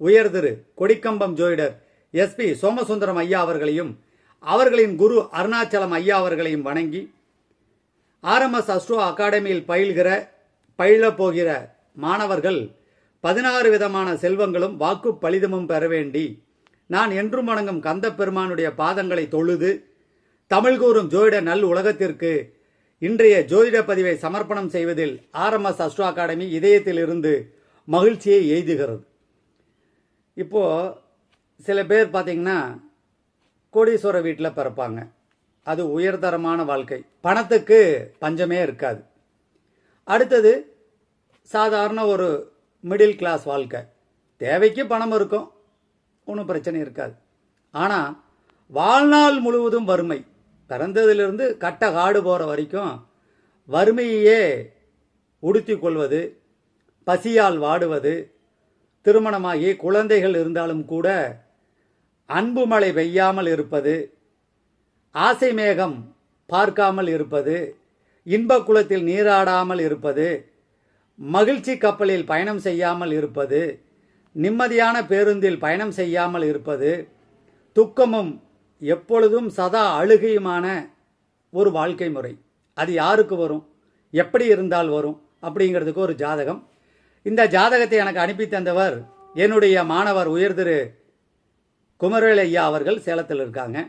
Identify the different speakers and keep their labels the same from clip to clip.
Speaker 1: உயர் திரு கொடிக்கம்பம் ஜோயிடர் எஸ்பி சோமசுந்தரம் ஐயா அவர்களையும் அவர்களின் குரு அருணாச்சலம் ஐயா அவர்களையும் வணங்கி ஆர்எம்எஸ் அஸ்ட்ரோ அகாடமியில் பயில்கிற பயிலப் போகிற மாணவர்கள் பதினாறு விதமான செல்வங்களும் வாக்கு பலிதமும் பெற வேண்டி நான் என்றும் வணங்கும் கந்த பெருமானுடைய பாதங்களை தொழுது தமிழ் கூறும் ஜோதிட நல் உலகத்திற்கு இன்றைய ஜோதிட பதிவை சமர்ப்பணம் செய்வதில் ஆர்எம்எஸ் அஸ்ட்ரோ அகாடமி இதயத்தில் இருந்து மகிழ்ச்சியை எய்துகிறது. இப்போது சில பேர் பார்த்தீங்கன்னா கோடீஸ்வர வீட்டில் பிறப்பாங்க. அது உயர்தரமான வாழ்க்கை. பணத்துக்கு பஞ்சமே இருக்காது. அடுத்தது சாதாரண ஒரு மிடில் கிளாஸ் வாழ்க்கை. தேவைக்கு பணம் இருக்கும். ஒன்றும் பிரச்சனை இருக்காது. ஆனால் வாழ்நாள் முழுவதும் வறுமை. பிறந்ததிலிருந்து கட்ட காடு போகிற வரைக்கும் வறுமையே உடுத்தி கொள்வது பசியால் வாடுவது திருமணமாகி குழந்தைகள் இருந்தாலும் கூட அன்பு மழை பெய்யாமல் இருப்பது ஆசை மேகம் பார்க்காமல் இருப்பது இன்ப குளத்தில் நீராடாமல் இருப்பது மகிழ்ச்சி கப்பலில் பயணம் செய்யாமல் இருப்பது நிம்மதியான பேருந்தில் பயணம் செய்யாமல் இருப்பது துக்கமும் எப்பொழுதும் சதா அழுகையுமான ஒரு வாழ்க்கை முறை. அது யாருக்கு வரும்? எப்படி இருந்தால் வரும்? அப்படிங்கிறதுக்கு ஒரு ஜாதகம் இந்த ஜாதகத்தை எனக்கு அனுப்பி தந்தவர் என்னுடைய மாணவர் உயர்திரு குமரவேல் ஐயா அவர்கள் சேலத்தில் இருக்காங்க.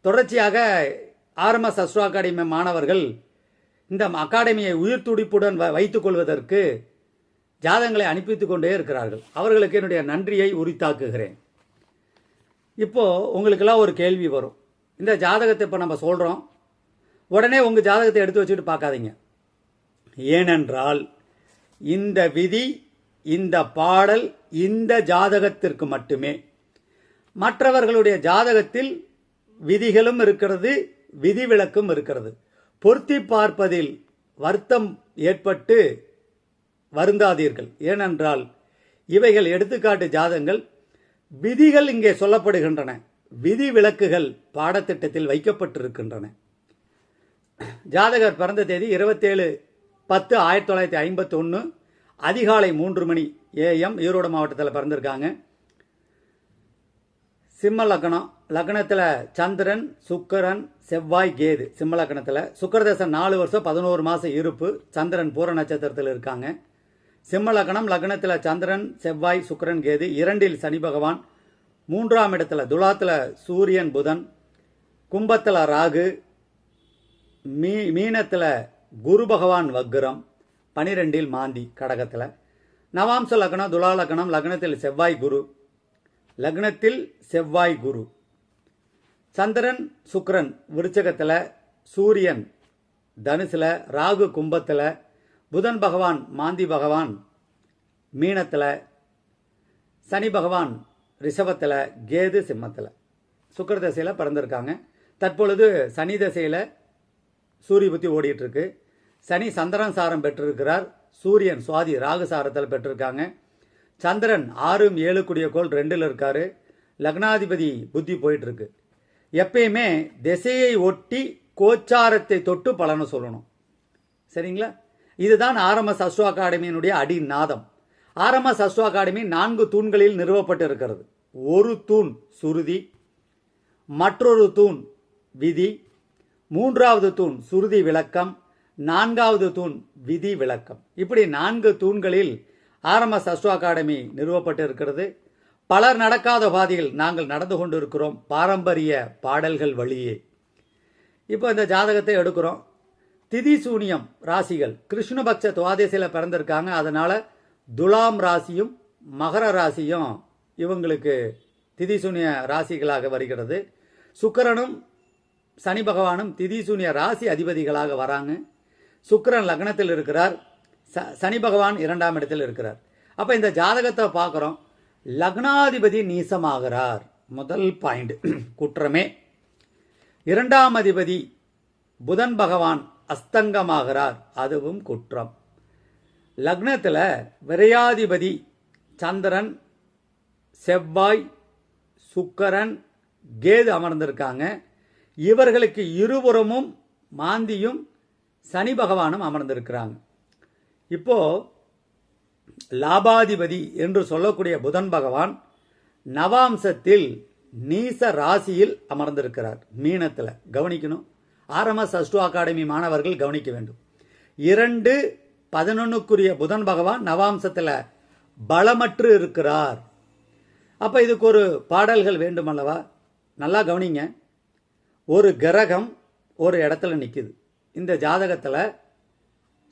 Speaker 1: தொடர்ச்சியாக ஆர்எம்எஸ் அஸ்ட்ரோ அகாடமி மாணவர்கள் இந்த அகாடமியை உயிர் துடிப்புடன் வ- வைத்துக் கொள்வதற்கு ஜாதகங்களை அனுப்பித்து கொண்டே இருக்கிறார்கள். அவர்களுக்கு என்னுடைய நன்றியை உரித்தாக்குகிறேன். இப்போது உங்களுக்கெல்லாம் ஒரு கேள்வி வரும். இந்த ஜாதகத்தை இப்போ நம்ம சொல்கிறோம் உடனே உங்கள் ஜாதகத்தை எடுத்து வச்சுட்டு பார்க்காதீங்க. ஏனென்றால் இந்த விதி இந்த பாடல் இந்த ஜாதகத்திற்கு மட்டுமே. மற்றவர்களுடைய ஜாதகத்தில் விதிகளும் இருக்கிறது விதிவிலக்கும் இருக்கிறது. பொருத்தி பார்ப்பதில் வருத்தம் ஏற்பட்டு வருந்தாதீர்கள். ஏனென்றால் இவைகள் எடுத்துக்காட்டு ஜாதகங்கள். விதிகள் இங்கே சொல்லப்படுகின்றன. விதி விலக்குகள் பாடத்திட்டத்தில் வைக்கப்பட்டிருக்கின்றன. ஜாதகர் பிறந்த தேதி இருபத்தேழு பத்து ஆயிரத்தி தொள்ளாயிரத்தி ஐம்பத்தி ஒன்று அதிகாலை மூன்று மணி ஏஎம் ஈரோடு மாவட்டத்தில் பிறந்திருக்காங்க. சிம்ம லக்னம் லக்னத்தில் சந்திரன் சுக்கரன் செவ்வாய் கேது. சிம்ம லக்னத்தில் சுக்கரதேசம் நாலு வருஷம் பதினோரு மாதம் இருப்பு. சந்திரன் பூர நட்சத்திரத்தில் இருக்காங்க. சிம்ம லக்னம் லக்னத்தில் சந்திரன் செவ்வாய் சுக்கரன் கேது. இரண்டில் சனி பகவான். மூன்றாம் இடத்துல துலாத்தில் சூரியன் புதன். கும்பத்தில் ராகு. மீ மீனத்தில் குரு பகவான் வக்ரம் பனிரெண்டில் மாந்தி கடகத்தில். நவாம்ச லக்னம் துலா லக்னம் லக்னத்தில் செவ்வாய் குரு. லக்னத்தில் செவ்வாய் குரு. சந்திரன் சுக்ரன் விருச்சகத்தில் சூரியன். தனுசில் ராகு கும்பத்தில் புதன் பகவான் மாந்தி பகவான். மீனத்தில் சனி பகவான் ரிஷபத்தில் கேது சிம்மத்தில். சுக்கர தசையில் பிறந்திருக்காங்க. தற்பொழுது சனி தசையில் சூரிய புத்தி ஓடிட்டுருக்கு சனி சந்திரன் சாரம் பெற்றிருக்கிறார். சூரியன் சுவாதி ராகு சாரத்தில் பெற்றிருக்காங்க. சந்திரன் ஆறும் ஏழு கூடிய கோள் ரெண்டில் இருக்காரு. லக்னாதிபதி புத்தி போயிட்டுருக்கு. எப்பயுமே திசையை ஒட்டி கோச்சாரத்தை தொட்டு பலனை சொல்லணும். சரிங்களா? இதுதான் ஆர்எம்எஸ் அஸ்வா அகாடமியினுடைய அடிநாதம். ஆர்எம்எஸ் அஸ்வா அகாடமி நான்கு தூண்களில் நிறுவப்பட்டு இருக்கிறது. ஒரு தூண் சுருதி மற்றொரு தூண் விதி மூன்றாவது தூண் சுருதி விளக்கம் நான்காவது தூண் விதி விளக்கம். இப்படி நான்கு தூண்களில் ஆர்எம்எஸ் அஸ்ட்ரோ அகாடமி நிறுவப்பட்டு இருக்கிறது பலர் நடக்காத பாதையில் நாங்கள் நடந்து கொண்டிருக்கிறோம். பாரம்பரிய பாடல்கள் வழியே. இப்போ இந்த ஜாதகத்தை எடுக்கிறோம். திதி சூனியம் ராசிகள். கிருஷ்ணபக்ஷ துவாதேசியில் பிறந்திருக்காங்க. அதனால துலாம் ராசியும் மகர ராசியும் இவங்களுக்கு திதி சூனிய ராசிகளாக வருகிறது. சுக்கரனும் சனி பகவானும் திதி சூனிய ராசி அதிபதிகளாக வராங்க. சுக்கிரன் லக்னத்தில் இருக்கிறார். ச சனி பகவான் இரண்டாம் இடத்தில் இருக்கிறார். அப்போ இந்த ஜாதகத்தை பார்க்குறோம். லக்னாதிபதி நீசமாகிறார். முதல் பாயிண்ட் குற்றமே. இரண்டாம் அதிபதி புதன் பகவான் அஸ்தங்கமாகிறார். அதுவும் குற்றம். லக்னத்தில் விரையாதிபதி சந்திரன் செவ்வாய் சுக்கரன் கேது அமர்ந்திருக்காங்க. இவர்களுக்கு இருபுறமும் மாந்தியும் சனி பகவானும் அமர்ந்திருக்கிறாங்க. இப்போ லாபாதிபதி என்று சொல்லக்கூடிய புதன் பகவான் நவாம்சத்தில் நீச ராசியில் அமர்ந்திருக்கிறார். மீனத்தில் கவனிக்கணும். ஆர்எம்எஸ் அஸ்டு அகாடமி மாணவர்கள் கவனிக்க வேண்டும். இரண்டு பதினொன்னுக்குரிய புதன் பகவான் நவாம்சத்தில் பலமற்று இருக்கிறார். அப்போ இதுக்கு ஒரு பாடல்கள் வேண்டுமல்லவா? நல்லா கவனிங்க. ஒரு கிரகம் ஒரு இடத்துல நிற்குது இந்த ஜாதகத்தில்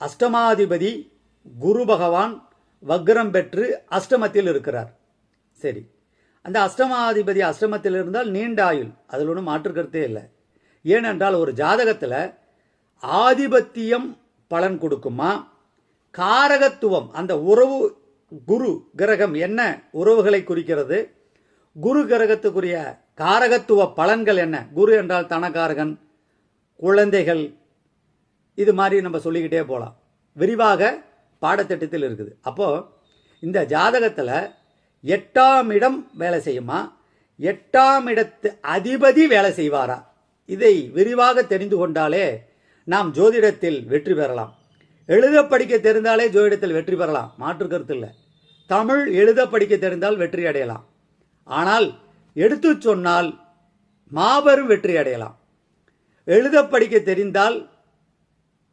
Speaker 1: அஷ்டமாதிபதி குரு பகவான் வக்ரம் பெற்று அஷ்டமத்தில் இருக்கிறார். சரி. அந்த அஷ்டமாதிபதி அஷ்டமத்தில் இருந்தால் நீண்ட ஆயுள். அதில் ஒன்றும் மாற்று கருத்தே இல்லை. ஏனென்றால் ஒரு ஜாதகத்தில் ஆதிபத்தியம் பலன் கொடுக்குமா? காரகத்துவம் அந்த உறவு குரு கிரகம் என்ன உறவுகளை குறிக்கிறது? குரு கிரகத்துக்குரிய காரகத்துவ பலன்கள் என்ன? குரு என்றால் தனகாரகன் குழந்தைகள் இது மாதிரி நம்ம சொல்லிக்கிட்டே போகலாம் விரிவாக பாடத்திட்டத்தில் இருக்குது. அப்போது இந்த ஜாதகத்தில் எட்டாம் இடம் வேலை செய்யுமா? எட்டாம் இடத்து அதிபதி வேலை செய்வாரா? இதை விரிவாக தெரிந்து கொண்டாலே நாம் ஜோதிடத்தில் வெற்றி பெறலாம். எழுத படிக்க தெரிந்தாலே ஜோதிடத்தில் வெற்றி பெறலாம். மாற்று கருத்து இல்லை. தமிழ் எழுத படிக்க தெரிந்தால் வெற்றி அடையலாம். ஆனால் எடுத்து சொன்னால் மாபெரும் வெற்றி அடையலாம். எழுத படிக்க தெரிந்தால்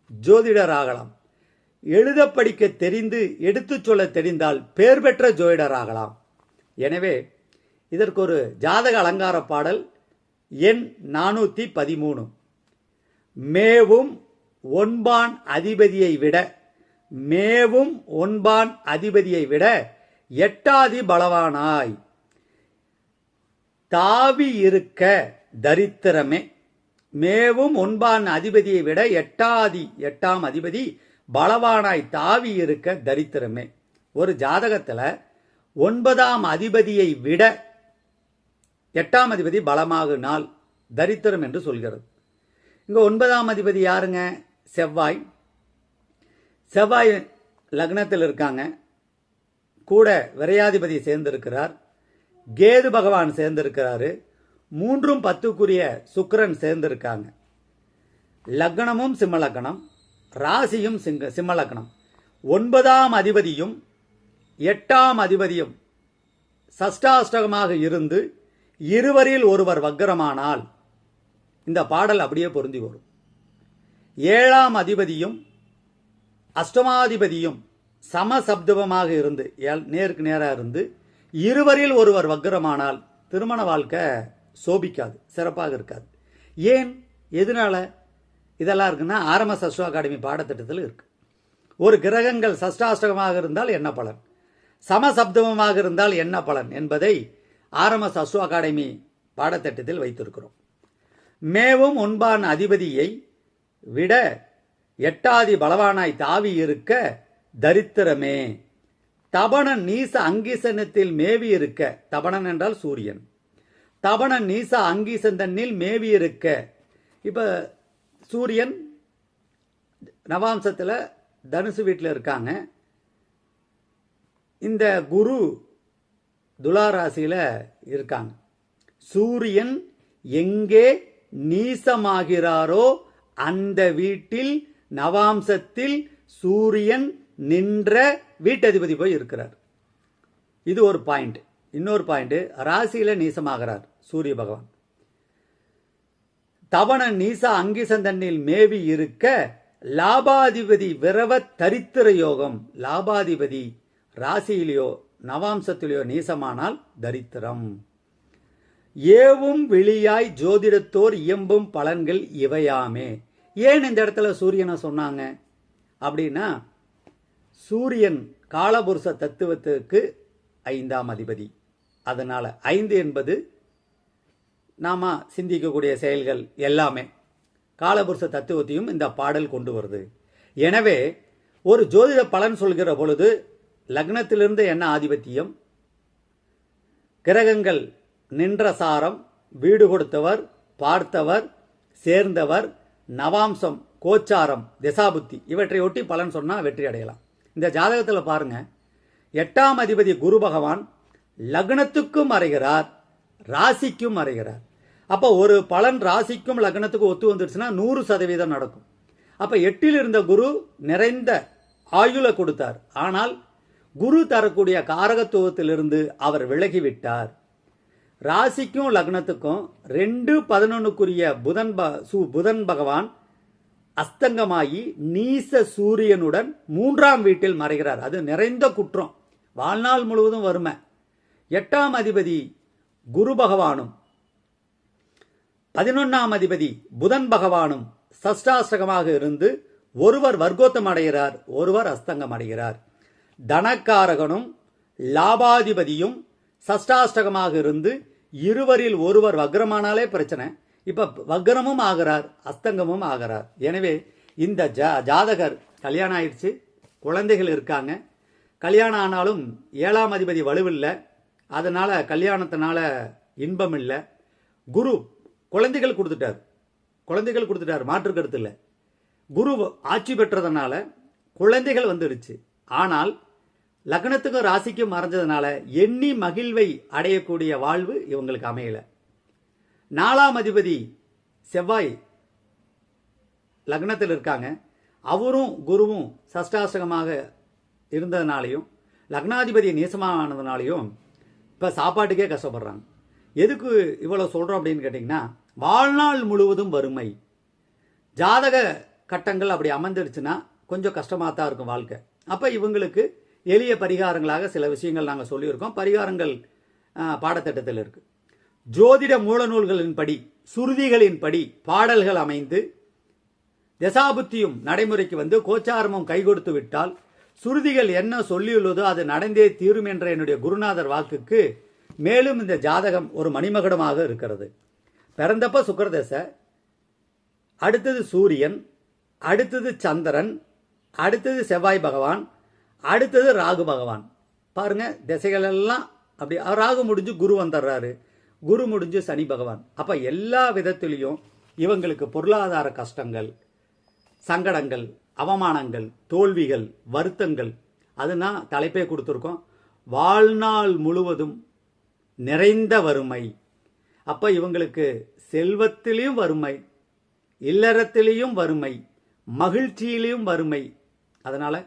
Speaker 1: ஜோதிடர் ஆகலாம் எழுத படிக்க தெரிந்து எடுத்துச் சொல்ல தெரிந்தால் பேர் பெற்ற ஜோதிடர் ஆகலாம் எனவே இதற்கு ஒரு ஜாதக அலங்கார பாடல் எண் நானூற்றி பதிமூணு. மேவும் ஒன்பான் அதிபதியை விட மேவும் ஒன்பான் அதிபதியை விட எட்டாதி பலவானாய். தாவி இருக்க தரித்திரமே. மேவும் ஒன்பான் அதிபதியை விட எட்டாதி எட்டாம் அதிபதி பலவானாய் தாவி இருக்க தரித்திரமே. ஒரு ஜாதகத்தில் ஒன்பதாம் அதிபதியை விட எட்டாம் அதிபதி பலமாகினால் தரித்திரம் என்று சொல்கிறது. இங்கே ஒன்பதாம் அதிபதி யாருங்க? செவ்வாய். செவ்வாய் லக்னத்தில் இருக்காங்க. கூட விரையாதிபதி சேர்ந்திருக்கிறார். கேது பகவான் சேர்ந்திருக்கிறாரு. மூன்றும் பத்துக்குரிய சுக்கரன் சேர்ந்திருக்காங்க. லக்னமும் சிம்மலக்கணம் ராசியும் சிங்க சிம்மலக்கணம் ஒன்பதாம் அதிபதியும் எட்டாம் அதிபதியும் சஷ்டாஷ்டகமாக இருந்து இருவரில் ஒருவர் வக்கரமானால் இந்த பாடல் அப்படியே பொருந்தி வரும். ஏழாம் அதிபதியும் அஷ்டமாதிபதியும் சமசப்தவமாக இருந்து நேருக்கு நேராக இருந்து இருவரில் ஒருவர் வக்கரமானால் திருமண வாழ்க்கை சோபிக்காது சிறப்பாக இருக்காது. ஏன்? எதனால? இதெல்லாம் இருக்குன்னா ஆரம்ப சஸ்வ அகாடமி பாடத்திட்டத்தில் இருக்குது ஒரு கிரகங்கள் சஷ்டாஷ்டகமாக இருந்தால் என்ன பலன்? சமசப்தமமாக இருந்தால் என்ன பலன் என்பதை ஆரம்ப சஸ்வ அகாடமி பாடத்திட்டத்தில் வைத்திருக்கிறோம். மேவும் ஒன்பான் அதிபதியை விட எட்டாதி பலவானாய் தாவி இருக்க தரித்திரமே. தபணன் நீச அங்கிசனத்தில் மேவி இருக்க. தபணன் என்றால் சூரியன். தபணன் நீசா அங்கிசந்தனில் மேவி இருக்க இப்போ சூரியன் நவாம்சத்தில் தனுசு வீட்டில் இருக்காங்க. இந்த குரு துலாராசியில் இருக்காங்க. சூரியன் எங்கே நீசமாகிறாரோ அந்த வீட்டில் நவாம்சத்தில் சூரியன் நின்ற வீட்டதிபதி போய் இருக்கிறார். இது ஒரு பாயிண்ட். இன்னொரு பாயிண்ட்டு ராசியில நீசமாகிறார் சூரிய பகவான். தவண நீச அங்கிசந்தண்ணில் மேவி இருக்க லாபாதிபதி விரவ தரித்திர யோகம். லாபாதிபதி ராசியிலேயோ நவாம்சத்திலேயோ நீசமானால் தரித்திரம். ஏவும் விழியாய் ஜோதிடத்தோர் இயம்பும் பலன்கள் இவையாமே. ஏன் இந்த இடத்துல சூரியனை சொன்னாங்க? அப்படின்னா சூரியன் காலபுருஷ தத்துவத்துக்கு ஐந்தாம் அதிபதி. அதனால் ஐந்து என்பது நாம சிந்திக்கக்கூடிய செயல்கள் எல்லாமே. காலபுருஷ தத்துவத்தையும் இந்த பாடல் கொண்டு வருது. எனவே ஒரு ஜோதிட பலன் சொல்கிற பொழுது லக்னத்திலிருந்து என்ன ஆதிபத்தியம்? கிரகங்கள் நின்ற சாரம் வீடு கொடுத்தவர் பார்த்தவர் சேர்ந்தவர் நவாம்சம் கோச்சாரம் திசாபுத்தி இவற்றை ஒட்டி பலன் சொன்னால் வெற்றி அடையலாம். இந்த ஜாதகத்தில் பாருங்கள் எட்டாம் அதிபதி குரு பகவான் லக்னத்துக்கும் மறைகிறார் ராசிக்கும் மறைகிறார். அப்போ ஒரு பலன் ராசிக்கும் லக்னத்துக்கும் ஒத்து வந்துருச்சுன்னா நூறு சதவீதம் நடக்கும். அப்போ எட்டில் இருந்த குரு நிறைந்த ஆயுளை கொடுத்தார். ஆனால் குரு தரக்கூடிய காரகத்துவத்திலிருந்து அவர் விலகிவிட்டார். ராசிக்கும் லக்னத்துக்கும் ரெண்டு பதினொன்னுக்குரிய புதன் ப- சு- புதன் பகவான் அஸ்தங்கமாகி நீச சூரியனுடன் மூன்றாம் வீட்டில் மறைகிறார். அது நிறைந்த குற்றம். வாழ்நாள் முழுவதும் வறுமை. எட்டாம் அதிபதி குரு பகவானும் பதினொன்னாம் அதிபதி புதன் பகவானும் சஷ்டாஷ்டகமாக இருந்து ஒருவர் வர்க்கோத்தம் அடைகிறார் ஒருவர் அஸ்தங்கம் அடைகிறார். தனக்காரகனும் லாபாதிபதியும் சஷ்டாஷ்டகமாக இருந்து இருவரில் ஒருவர் வக்ரமானாலே பிரச்சனை. இப்ப வக்ரமும் ஆகிறார் அஸ்தங்கமும் ஆகிறார். எனவே இந்த ஜா ஜாதகர் கல்யாணம் ஆயிடுச்சு குழந்தைகள் இருக்காங்க. கல்யாணம் ஆனாலும் ஏழாம் அதிபதி வலுவில்லை. அதனால் கல்யாணத்தினால இன்பம் இல்லை குரு குழந்தைகள் கொடுத்துட்டார். குழந்தைகள் கொடுத்துட்டார். மாற்று கருத்து இல்லை. குரு ஆட்சி பெற்றதுனால குழந்தைகள் வந்துடுச்சு. ஆனால் லக்னத்துக்கும் ராசிக்கும் மறைஞ்சதுனால எண்ணி மகிழ்வை அடையக்கூடிய வாழ்வு இவங்களுக்கு அமையலை. நாலாம் அதிபதி செவ்வாய் லக்னத்தில் இருக்காங்க. அவரும் குருவும் சஷ்டாசகமாக இருந்ததுனாலையும் லக்னாதிபதி நீசமானதுனாலையும் இப்போ சாப்பாட்டுக்கே கஷ்டப்படுறாங்க. எதுக்கு இவ்வளோ சொல்கிறோம் அப்படின்னு கேட்டிங்கன்னா வாழ்நாள் முழுவதும் வறுமை. ஜாதக கட்டங்கள் அப்படி அமர்ந்துடுச்சுன்னா கொஞ்சம் கஷ்டமாக தான் இருக்கும் வாழ்க்கை. அப்போ இவங்களுக்கு எளிய பரிகாரங்களாக சில விஷயங்கள் நாங்கள் சொல்லியிருக்கோம். பரிகாரங்கள் பாடத்திட்டத்தில் இருக்குது ஜோதிட மூலநூல்களின்படி சுருதிகளின்படி பாடல்கள் அமைந்து தசாபுத்தியும் நடைமுறைக்கு வந்து கோச்சாரமும் கை கொடுத்து விட்டால் சுருதிகள் என்ன சொல்லியுள்ளதோ அது நடந்தே தீரும் என்ற என்னுடைய குருநாதர் வாக்குக்கு மேலும் இந்த ஜாதகம் ஒரு மணிமகுடமாக இருக்கிறது. பிறந்தப்ப சுக்கரதசை அடுத்தது சூரியன் அடுத்தது சந்திரன் அடுத்தது செவ்வாய் பகவான் அடுத்தது ராகு பகவான். பாருங்க திசைகள் எல்லாம் அப்படி ராகு முடிஞ்சு குரு வந்துடுறாரு குரு முடிஞ்சு சனி பகவான். அப்போ எல்லா விதத்திலையும் இவங்களுக்கு பொருளாதார கஷ்டங்கள் சங்கடங்கள் அவமானங்கள் தோல்விகள் வருத்தங்கள் அதுனா தலைப்பே கொடுத்துருக்கோம். வாழ்நாள் முழுவதும் நிறைந்த வறுமை. அப்போ இவங்களுக்கு செல்வத்திலையும் வறுமை இல்லறத்திலையும் வறுமை மகிழ்ச்சியிலையும் வறுமை. அதனால்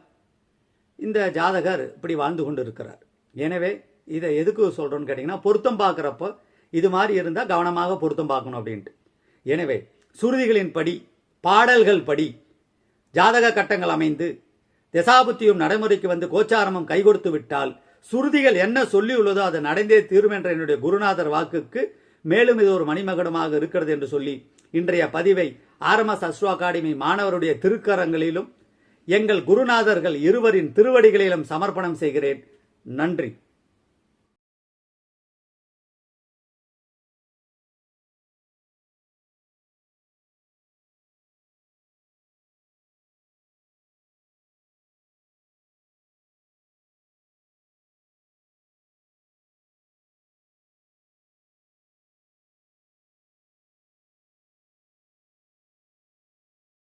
Speaker 1: இந்த ஜாதகர் இப்படி வாழ்ந்து கொண்டு இருக்கிறார் எனவே இதை எதுக்கு சொல்கிறோன்னு கேட்டிங்கன்னா பொருத்தம் பார்க்குறப்போ இது மாதிரி இருந்தால் கவனமாக பொருத்தம் பார்க்கணும் அப்படின்ட்டு. எனவே சுருதிகளின் படி பாடல்கள் படி ஜாதக கட்டங்கள் அமைந்து திசாபுத்தியும் நடைமுறைக்கு வந்து கோச்சாரமும் கை கொடுத்து விட்டால் சுருதிகள் என்ன சொல்லியுள்ளதோ அது நடந்தே தீரும் என்ற என்னுடைய குருநாதர் வாக்குக்கு மேலும் இது ஒரு மணிமகுடமாக இருக்கிறது என்று சொல்லி இன்றைய பதிவை ஆர்எம்எஸ் அஸ்ட்ரோ அகாடமி மாணவருடைய திருக்கரங்களிலும் எங்கள் குருநாதர்கள் இருவரின் திருவடிகளிலும் சமர்ப்பணம் செய்கிறேன். நன்றி.